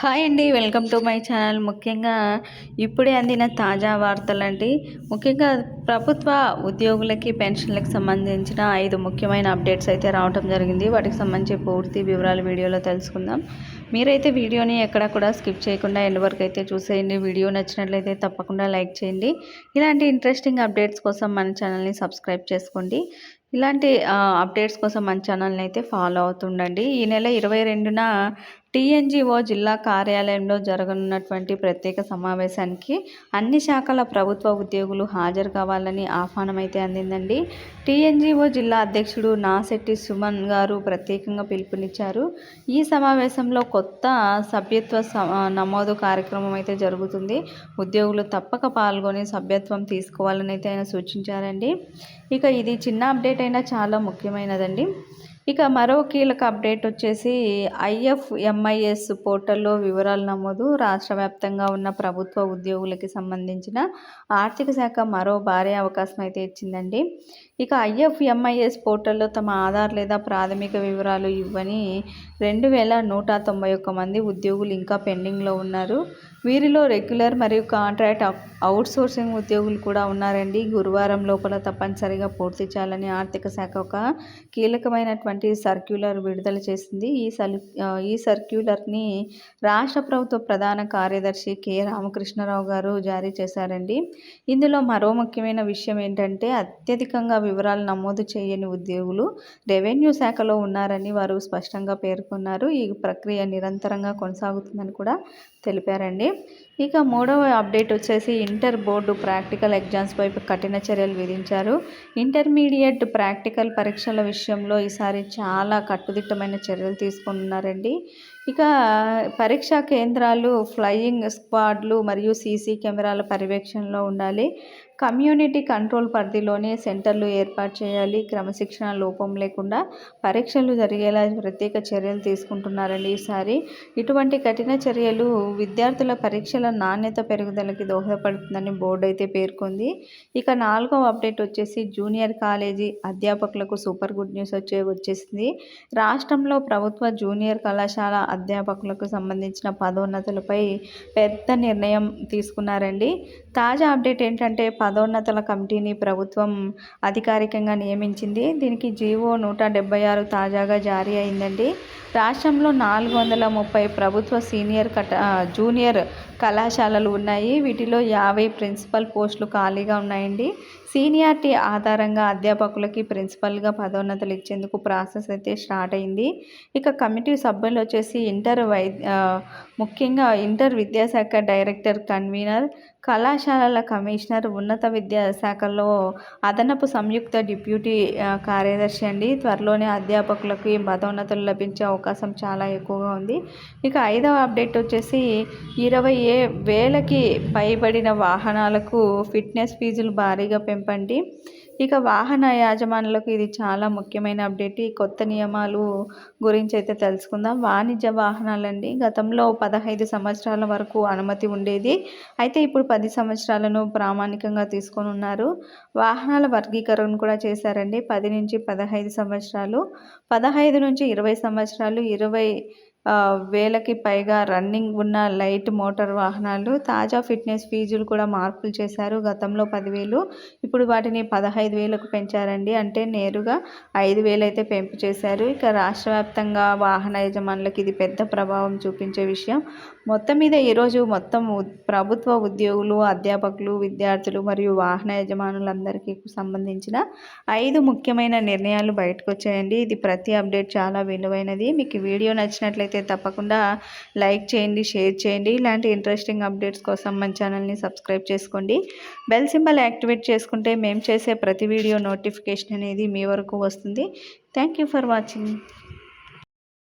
Hi అండి welcome to my channel. ముఖ్యంగా ఇప్పుడే అందిన తాజా వార్తలండి. ముఖ్యంగా ప్రభుత్వ ఉద్యోగులకి పెన్షన్లకు సంబంధించిన ఐదు ముఖ్యమైన అప్డేట్స్ అయితే రావటం జరిగింది. వాటికి సంబంధించి పూర్తి వివరాలు వీడియోలో తెలుసుకుందాం. మీరైతే వీడియోని ఎక్కడ కూడా స్కిప్ చేయకుండా ఎండ్ వరకు అయితే చూసేయండి. వీడియో నచ్చినట్లయితే తప్పకుండా లైక్ చేయండి. ఇలాంటి ఇంట్రెస్టింగ్ అప్డేట్స్ కోసం మన ఛానల్ని సబ్స్క్రైబ్ చేసుకోండి. ఇలాంటి అప్డేట్స్ కోసం మన ఛానల్ని అయితే ఫాలో అవుతుండండి. ఈ నెల ఇరవై రెండున టీఎన్జిఓ జిల్లా కార్యాలయంలో జరగనున్నటువంటి ప్రత్యేక సమావేశానికి అన్ని శాఖల ప్రభుత్వ ఉద్యోగులు హాజరు కావాలని ఆహ్వానం అయితే అందిందండి. టీఎన్జిఓ జిల్లా అధ్యక్షుడు నాశెట్టి సుమన్ గారు ప్రత్యేకంగా పిలుపునిచ్చారు. ఈ సమావేశంలో కొత్త సభ్యత్వ నమోదు కార్యక్రమం అయితే జరుగుతుంది. ఉద్యోగులు తప్పక పాల్గొని సభ్యత్వం తీసుకోవాలని అయితే ఆయన సూచించారండి. ఇక ఇది చిన్న అప్డేట్ అయినా చాలా ముఖ్యమైనదండి. ఇక మరో కీలక అప్డేట్ వచ్చేసి ఐఎఫ్ఎంఐఎస్ పోర్టల్లో వివరాల నమోదు. రాష్ట్ర వ్యాప్తంగా ఉన్న ప్రభుత్వ ఉద్యోగులకి సంబంధించిన ఆర్థిక శాఖ మరో భారీ అవకాశం అయితే ఇచ్చిందండి. ఇక ఐఎఫ్ఎంఐఎస్ పోర్టల్లో తమ ఆధార్ లేదా ప్రాథమిక వివరాలు ఇవ్వని రెండు వేల నూట తొంభై ఒక్క మంది ఉద్యోగులు ఇంకా పెండింగ్లో ఉన్నారు. వీరిలో రెగ్యులర్ మరియు కాంట్రాక్ట్ అవుట్సోర్సింగ్ ఉద్యోగులు కూడా ఉన్నారండి. గురువారం లోపల తప్పనిసరిగా పూర్తి చేయాలని ఆర్థిక శాఖ ఒక కీలకమైనటువంటి సర్క్యులర్ విడుదల చేసింది. ఈ సల్ ఈ సర్క్యులర్ని రాష్ట్ర ప్రభుత్వ ప్రధాన కార్యదర్శి కె. రామకృష్ణరావు గారు జారీ చేశారండి. ఇందులో మరో ముఖ్యమైన విషయం ఏంటంటే అత్యధికంగా వివరాలు నమోదు చేయని ఉద్యోగులు రెవెన్యూ శాఖలో ఉన్నారని వారు స్పష్టంగా పేర్కొన్నారు ఈ ప్రక్రియ నిరంతరంగా కొనసాగుతుందని కూడా తెలిపారండి. ఇక మూడవ అప్డేట్ వచ్చేసి ఇంటర్ బోర్డు ప్రాక్టికల్ ఎగ్జామ్స్ వైపు కఠిన చర్యలు విధించారు. ఇంటర్మీడియట్ ప్రాక్టికల్ పరీక్షల విషయంలో ఈసారి చాలా కట్టుదిట్టమైన చర్యలు తీసుకుంటున్నారండి ఇక పరీక్షా కేంద్రాలు ఫ్లయింగ్ స్క్వాడ్లు మరియు సీసీ కెమెరాల పర్యవేక్షణలో ఉండాలి. కమ్యూనిటీ కంట్రోల్ పరిధిలోనే సెంటర్లు ఏర్పాటు చేయాలి. క్రమశిక్షణ లోపం లేకుండా పరీక్షలు జరిగేలా ప్రత్యేక చర్యలు తీసుకుంటున్నారండి ఈసారి. ఇటువంటి కఠిన చర్యలు విద్యార్థుల పరీక్షల నాణ్యత పెరుగుదలకి దోహదపడుతుందని బోర్డు అయితే పేర్కొంది. ఇక నాలుగవ అప్డేట్ వచ్చేసి జూనియర్ కాలేజీ అధ్యాపకులకు సూపర్ గుడ్ న్యూస్ వచ్చే వచ్చేసింది. రాష్ట్రంలో ప్రభుత్వ జూనియర్ కళాశాల అధ్యాపకులకు సంబంధించిన పదోన్నతులపై పెద్ద నిర్ణయం తీసుకున్నారండి. తాజా అప్డేట్ ఏంటంటే పదోన్నతుల కమిటీని ప్రభుత్వం అధికారికంగా నియమించింది. దీనికి జీవో నూట డెబ్బై ఆరు తాజాగా జారీ అయిందండి. రాష్ట్రంలో నాలుగు వందల ముప్పై ప్రభుత్వ సీనియర్ కట జూనియర్ కళాశాలలు ఉన్నాయి. వీటిలో యాభై ప్రిన్సిపల్ పోస్టులు ఖాళీగా ఉన్నాయండి. సీనియారిటీ ఆధారంగా అధ్యాపకులకి ప్రిన్సిపల్గా పదోన్నతులు ఇచ్చేందుకు ప్రాసెస్ అయితే స్టార్ట్ అయింది. ఇక కమిటీ సభ్యులు వచ్చేసి ఇంటర్ వై ముఖ్యంగా ఇంటర్ విద్యాశాఖ డైరెక్టర్ కన్వీనర్ కళాశాలల కమిషనర్ ఉన్నత విద్యాశాఖలో అదనపు సంయుక్త డిప్యూటీ కార్యదర్శి అండి. త్వరలోనే అధ్యాపకులకు పదోన్నతులు లభించే అవకాశం చాలా ఎక్కువగా ఉంది. ఇక ఐదవ అప్డేట్ వచ్చేసి ఇరవై ఏ వేలకి పైబడిన వాహనాలకు ఫిట్నెస్ ఫీజులు భారీగా పెంపండి. ఇక వాహన యాజమానులకు ఇది చాలా ముఖ్యమైన అప్డేట్. ఈ కొత్త నియమాలు గురించి అయితే తెలుసుకుందాం. వాణిజ్య వాహనాలండి గతంలో పదహైదు సంవత్సరాల వరకు అనుమతి ఉండేది. అయితే ఇప్పుడు పది సంవత్సరాలను ప్రామాణికంగా తీసుకొని ఉన్నారు. వాహనాల వర్గీకరణ కూడా చేశారండి. పది నుంచి పదహైదు సంవత్సరాలు పదహైదు నుంచి ఇరవై సంవత్సరాలు ఇరవై వేలకి పైగా రన్నింగ్ ఉన్న లైట్ మోటార్ వాహనాలు తాజా ఫిట్నెస్ ఫీజులు కూడా మార్పులు చేశారు గతంలో పదివేలు. ఇప్పుడు వాటిని పదహైదు వేలకు పెంచారండి. అంటే నేరుగా ఐదు వేలు అయితే పెంపు చేశారు. ఇక రాష్ట్ర వ్యాప్తంగా వాహన యజమానులకు ఇది పెద్ద ప్రభావం చూపించే విషయం. మొత్తం మీద ఈరోజు మొత్తం ప్రభుత్వ ఉద్యోగులు అధ్యాపకులు విద్యార్థులు మరియు వాహన యజమానులందరికీ సంబంధించిన ఐదు ముఖ్యమైన నిర్ణయాలు బయటకు వచ్చాయండి ఇది ప్రతి అప్డేట్ చాలా విలువైనది. మీకు వీడియో నచ్చినట్లయితే నచ్చితే తప్పకుండా లైక్ చేయండి షేర్ చేయండి. ఇలాంటి ఇంట్రెస్టింగ్ అప్డేట్స్ కోసం మన ఛానల్ని సబ్స్క్రైబ్ చేసుకోండి. బెల్ సింబల్ యాక్టివేట్ చేసుకుంటే మేము చేసే ప్రతి వీడియో నోటిఫికేషన్ అనేది మీ వరకు వస్తుంది. Thank you for watching